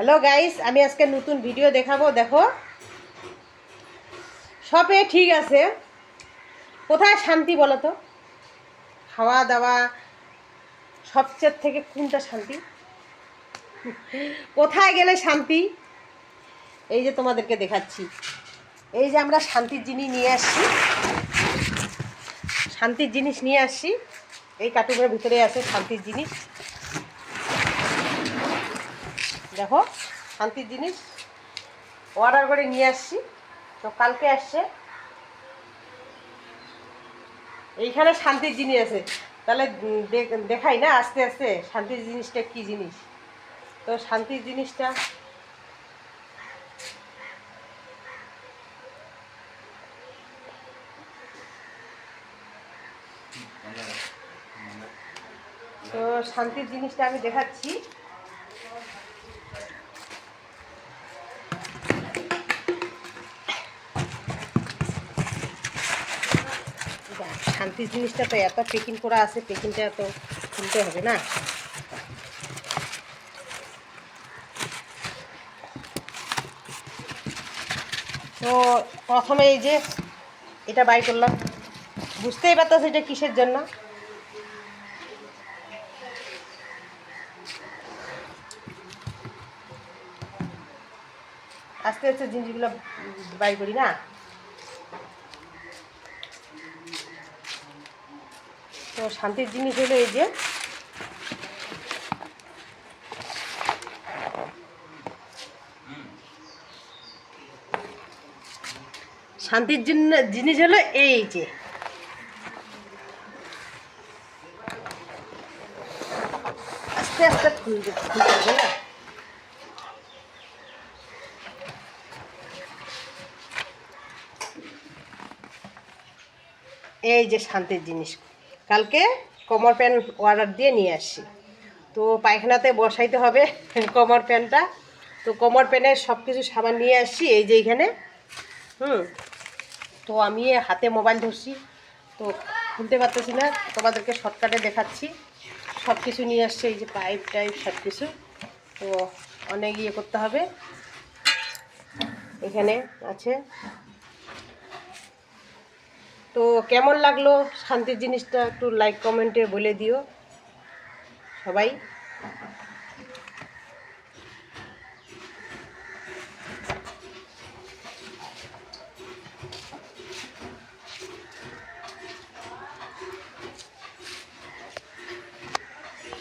Hello guys আমি আজকে নতুন ভিডিও দেখাবো। দেখো। সবে ঠিক আছে। কোথায় শান্তি বলো তো? খাওয়া দাওয়া সবচেয়ে থেকে কোনটা শান্তি? কোথায় গেলে শান্তি? এই যে তোমাদেরকে দেখাচ্ছি। এই যে আমরা শান্তির জিনিস নিয়ে আসছি। শান্তির জিনিস নিয়ে আসছি। এই কার্টুনের ভিতরে আছে শান্তির জিনিস। দেখো, শান্তির জিনিস। অর্ডার করে নিয়ে আসছি। তো কালকে আসছে। এইখানে শান্তির জিনিস আছে। তাহলে দেখাই না আস্তে আস্তে শান্তির জিনিসটা কি জিনিস। তো শান্তির জিনিসটা তো শান্তির জিনিসটা আমি দেখাচ্ছি। দেখ, শান্তির জিনিসটা তো এত পেকিং করা আছে পেকিংটা তো খুলতে হবে না। তো প্রথমে এই যে এটা বাই করলাম। বুঝতেই পারতেছে এটা কিসের জন্য? আস্তে আস্তে জিনিসগুলো বাই করি না? তো শান্তির জিনিস হলো এই যে শান্তির জন্য জিনিস হলো এই যে। আস্তে আস্তে খুলতে হবে না এই যে শান্তির জিনিস। কালকে কমর প্যান্ট অর্ডার দিয়ে নিয়ে আসছি তো পায়খানাতে বসাইতে হবে কমর প্যান্টটা। তো কমর প্যান্টের সব কিছু সাবান নিয়ে আসছি এই যে এইখানে হুম। তো আমি হাতে মোবাইল ধরছি। তো খুলতে পারতেছি না, তোমাদেরকে শর্টকাটে দেখাচ্ছি। সব কিছু নিয়ে আসছে, এই যে পাইপ টাইপ সব কিছু তো অনেক ইয়ে করতে হবে। এখানে আছে। তো কেমন লাগল শান্তির জিনিসটা একটু লাইক কমেন্টে বলে দিও। সবাই।